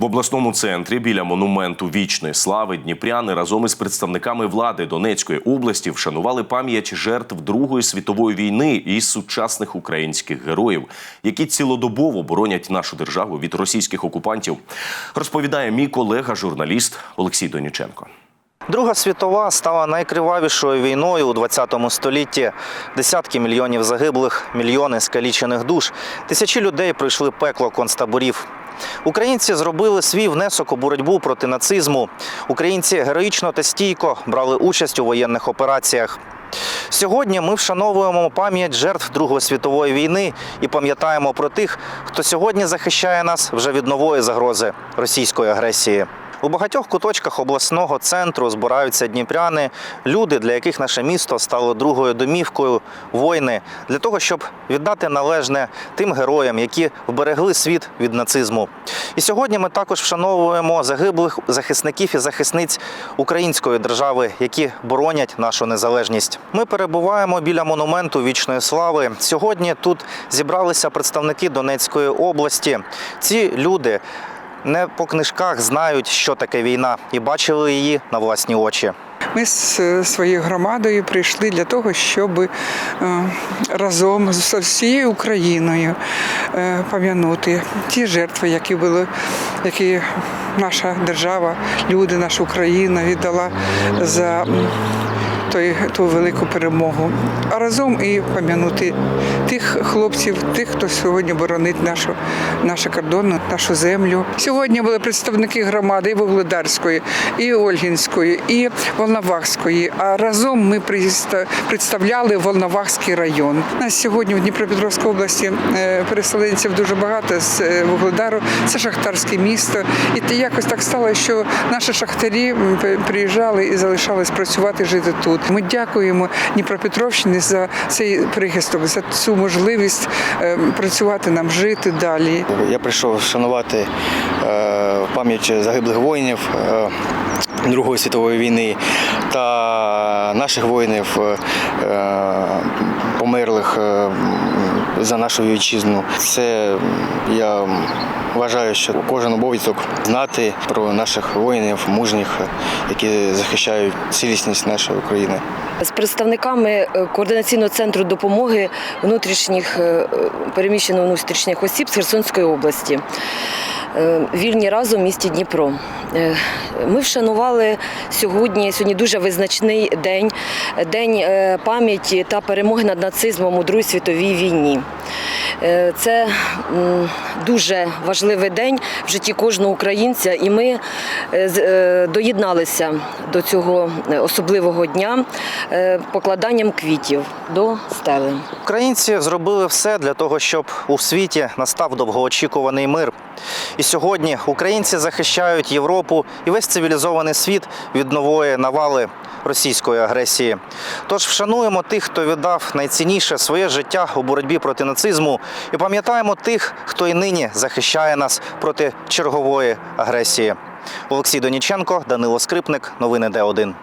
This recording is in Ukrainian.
В обласному центрі біля монументу вічної слави дніпряни разом із представниками влади Донецької області вшанували пам'ять жертв Другої світової війни і сучасних українських героїв, які цілодобово боронять нашу державу від російських окупантів. Розповідає мій колега, журналіст Олексій Доніченко. Друга світова стала найкривавішою війною у 20 столітті. Десятки мільйонів загиблих, мільйони скалічених душ. Тисячі людей пройшли пекло концтаборів. Українці зробили свій внесок у боротьбу проти нацизму. Українці героїчно та стійко брали участь у воєнних операціях. Сьогодні ми вшановуємо пам'ять жертв Другої світової війни і пам'ятаємо про тих, хто сьогодні захищає нас вже від нової загрози російської агресії. У багатьох куточках обласного центру збираються дніпряни, люди, для яких наше місто стало другою домівкою, воїни, для того, щоб віддати належне тим героям, які вберегли світ від нацизму. І сьогодні ми також вшановуємо загиблих захисників і захисниць української держави, які боронять нашу незалежність. Ми перебуваємо біля монументу вічної слави. Сьогодні тут зібралися представники Донецької області. Ці люди не по книжках знають, що таке війна, і бачили її на власні очі. Ми з е, своєю громадою прийшли для того, щоб е, разом з всією Україною е, пам'янути ті жертви, які були, які наша держава, люди, наша Україна віддала за той, ту велику перемогу. А разом і пам'янути тих хлопців, тих, хто сьогодні боронить нашу, наші кордони, нашу землю. Сьогодні були представники громади і Вугледарської, і Ольгінської, і Волновахської. А разом ми представляли Волновахський район. Нас сьогодні в Дніпропетровській області е, переселенців дуже багато з е, Вугледару. Це шахтарське місто. І якось так стало, що наші шахтарі приїжджали і залишались працювати, жити тут. Ми дякуємо Дніпропетровщині за цей прихисток, за цю можливість е, працювати нам, жити далі. Я прийшов вшанувати е, пам'ять загиблих воїнів е, Другої світової війни та наших воїнів, померлих за нашу вітчизну. Це я вважаю, що кожен обов'язок знати про наших воїнів, мужніх, які захищають цілісність нашої України. з представниками е, координаційного центру допомоги внутрішніх е, переміщених внутрішніх осіб з Херсонської області. Е, Вільні разом в місті Дніпро. Е, Ми вшанували сьогодні. Сьогодні дуже визначний день, день е, пам'яті та перемоги над нацизмом у Другій світовій війні. Це дуже важливий день в житті кожного українця, і ми доєдналися до цього особливого дня покладанням квітів до стели. Українці зробили все для того, щоб у світі настав довгоочікуваний мир. І сьогодні українці захищають Європу і весь цивілізований світ від нової навали російської агресії. Тож вшануємо тих, хто віддав найцінніше своє життя у боротьбі проти нацизму, і пам'ятаємо тих, хто і нині захищає нас проти чергової агресії. Олексій Доніченко, Данило Скрипник, новини Д1.